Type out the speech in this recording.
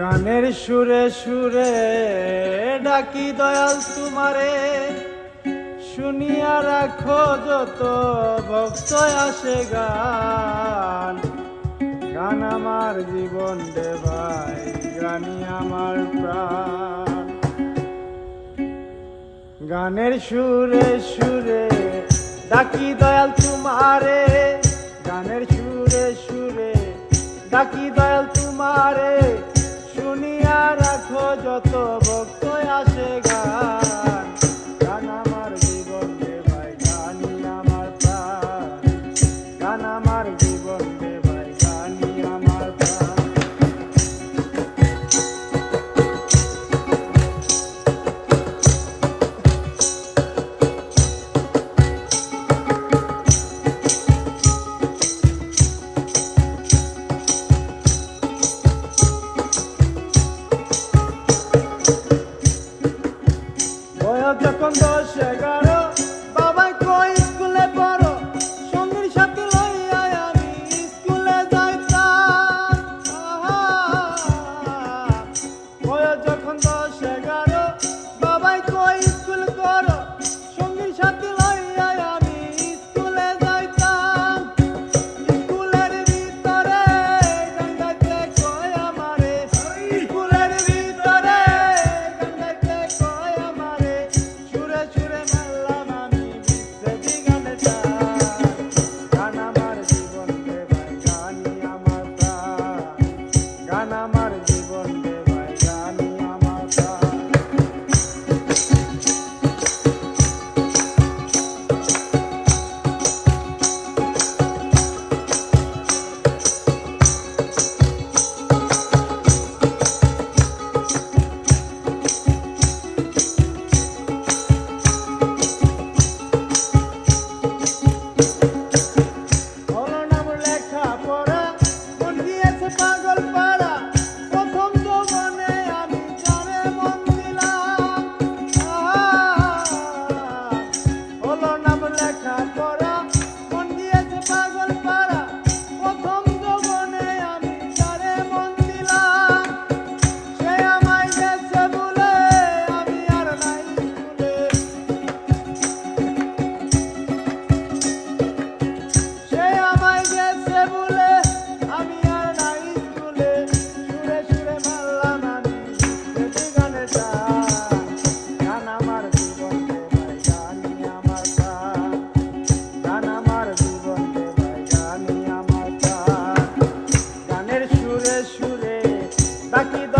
গানের সুরে সুরে ডাকি দয়াল তোমারে। শুনিয়া রাখো যত ভক্ত আসে গান। গান আমার জীবন দেবাই গানি আমার প্রাণ। গানের সুরে সুরে ডাকি দয়াল তোমারে। গানের সুরে সুরে ডাকি দয়াল কত ভক্ত যখন দশ এগারো aquí